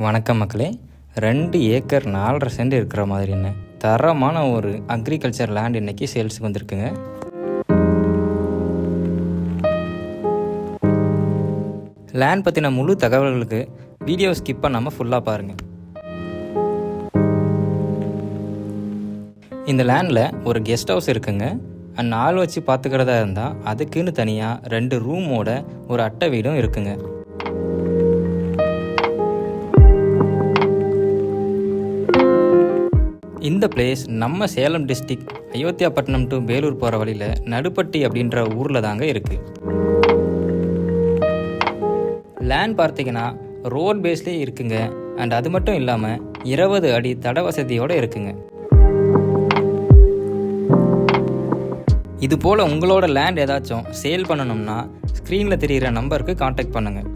வணக்கம் மக்களே. ரெண்டு ஏக்கர் நாலரை சென்ட் இருக்கிற மாதிரி என்ன? தரமான ஒரு அக்ரிகல்ச்சர் லேண்ட் இன்றைக்கி சேல்ஸுக்கு வந்திருக்குங்க. லேண்ட் பற்றின முழு தகவல்களுக்கு வீடியோ ஸ்கிப் பண்ணாமல் ஃபுல்லாக பாருங்கள் இந்த லேண்டில் ஒரு கெஸ்ட் ஹவுஸ் இருக்குங்க. அண்ட் ஆள் வச்சு பார்த்துக்கிறதா இருந்தால் அதுக்குன்னு தனியாக ரெண்டு ரூமோட ஒரு அட்டை வீடும் இருக்குங்க. இந்த பிளேஸ் நம்ம சேலம் டிஸ்ட்ரிக் அயோத்தியாப்பட்டினம் டு வேலூர் போகிற வழியில் நடுப்பட்டி அப்படின்ற ஊரில் தாங்க இருக்குது லேண்ட் பார்த்தீங்கன்னா ரோட் பேஸ்லேயே இருக்குங்க. அண்ட் அது மட்டும் இல்லாமல் இருபது அடி தட வசதியோடு இருக்குங்க. இது போல் உங்களோட லேண்ட் ஏதாச்சும் சேல் பண்ணணும்னா ஸ்க்ரீனில் தெரிகிற நம்பருக்கு காண்டாக்ட் பண்ணுங்கள்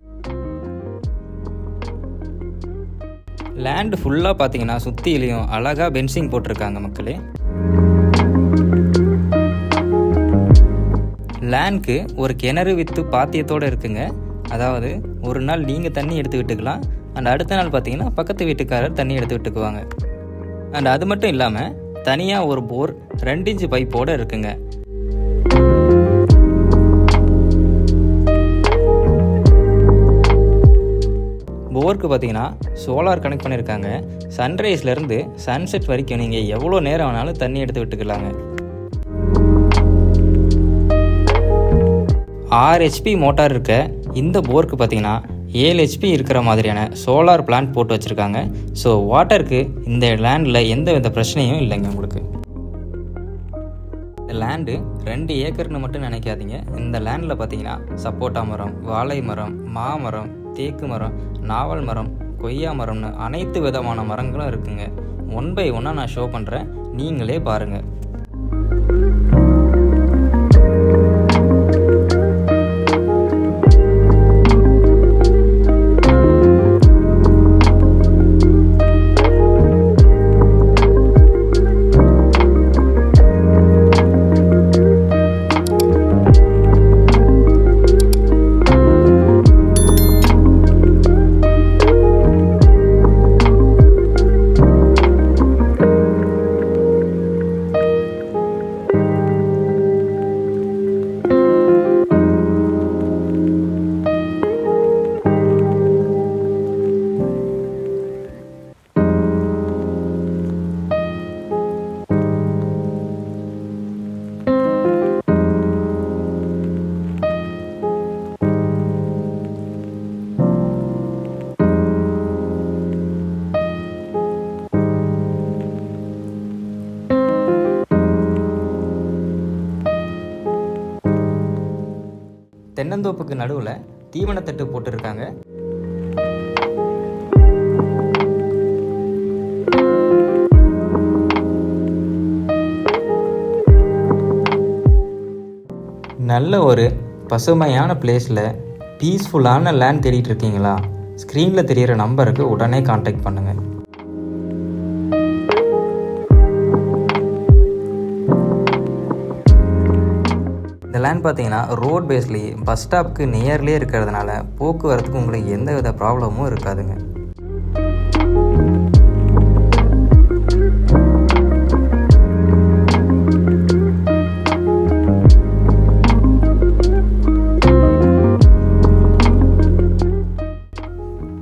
லேண்டு ஃபுல்லாக பார்த்தீங்கன்னா சுற்றிலையும் அழகாக பென்சிங் போட்டிருக்காங்க மக்களே. லேண்ட்க்கு ஒரு கிணறு வித்து பாத்தியத்தோடு இருக்குங்க. அதாவது ஒரு நாள் நீங்கள் தண்ணி எடுத்து விட்டுக்கலாம். அண்ட் அடுத்த நாள் பார்த்தீங்கன்னா பக்கத்து வீட்டுக்காரர் தண்ணி எடுத்து விட்டுக்குவாங்க. அண்ட் அது மட்டும் இல்லாமல் தனியாக ஒரு போர் ரெண்டு இன்ச்சு பைப்போடு இருக்குங்க. போருக்கு பார்த்தீங்கன்னா சோலார் கனெக்ட் பண்ணியிருக்காங்க. சன்ரைஸ்லேருந்து சன்செட் வரைக்கும் நீங்கள் எவ்வளோ நேரம் வேணாலும் தண்ணி எடுத்து விட்டுக்கலாங்க. ஆறு ஹெச்பி மோட்டார் இருக்க இந்த போருக்கு பார்த்தீங்கன்னா ஏழு ஹெச்பி இருக்கிற மாதிரியான சோலார் பிளான்ட் போட்டு வச்சுருக்காங்க. ஸோ வாட்டருக்கு இந்த லேண்டில் எந்த வித பிரச்சனையும் இல்லைங்க உங்களுக்கு. லேண்டு ரெண்டு ஏக்கர்னு மட்டும் நினைக்காதீங்க. இந்த லேண்டில் பார்த்தீங்கன்னா சப்போட்டா மரம் வாழை மரம் மாமரம் தேக்கு மரம் நாவல் மரம் கொய்யா மரம்னு அனைத்து விதமான மரங்களும் இருக்குங்க. ஒன் பை ஒன்னாக நான் ஷோ பண்ணுறேன் நீங்களே பாருங்கள் தென்னந்தோப்புக்கு நடுவில் தீவனத்தட்டு போட்டிருக்காங்க. நல்ல ஒரு பசுமையான பிளேஸில் பீஸ்ஃபுல்லான லேண்ட் தேடிட்டு இருக்கீங்களா? ஸ்க்ரீனில் தெரிகிற நம்பருக்கு உடனே காண்டாக்ட் பண்ணுங்கள் இந்த லேண்ட் பார்த்தீங்கன்னா ரோட் பேஸ்லேயே பஸ் ஸ்டாப்க்கு நியர்லேயே இருக்கிறதுனால போக்குவரத்துக்கு உங்களுக்கு எந்த வித ப்ராப்ளமும் இருக்காதுங்க.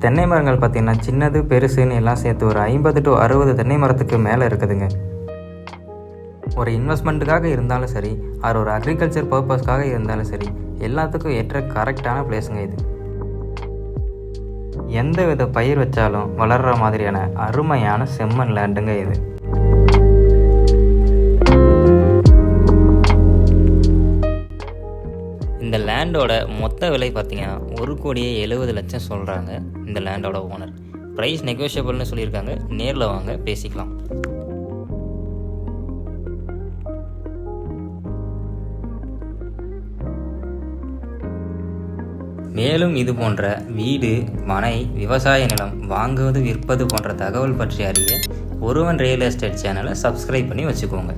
தென்னை மரங்கள் பார்த்தீங்கன்னா சின்னது பெருசுன்னு எல்லாம் சேர்த்து ஒரு ஐம்பது டு அறுபது தென்னை மரத்துக்கு மேலே இருக்குதுங்க. ஒரு இன்வெஸ்ட்மெண்ட்டுக்காக இருந்தாலும் சரி அது ஒரு அக்ரிகல்ச்சர் பர்பஸ்க்காக இருந்தாலும் சரி எல்லாத்துக்கும் ஏற்ற கரெக்டான பிளேஸுங்க இது. எந்த வித பயிர் வச்சாலும் வளர்கிற மாதிரியான அருமையான செம்மண் லேண்டுங்க இது. இந்த லேண்டோட மொத்த விலை பார்த்தீங்கன்னா ஒரு கோடியே எழுபது லட்சம் சொல்கிறாங்க இந்த லேண்டோட ஓனர் ப்ரைஸ் நெகோஷியபிள்னு சொல்லியிருக்காங்க. நேரில் வாங்க பேசிக்கலாம். மேலும் இது போன்ற வீடு மனை விவசாய நிலம் வாங்குவது விற்பது போன்ற தகவல் பற்றி அறிய ஒருவன் ரியல் எஸ்டேட் சேனலை சப்ஸ்கிரைப் பண்ணி வச்சுக்கோங்க.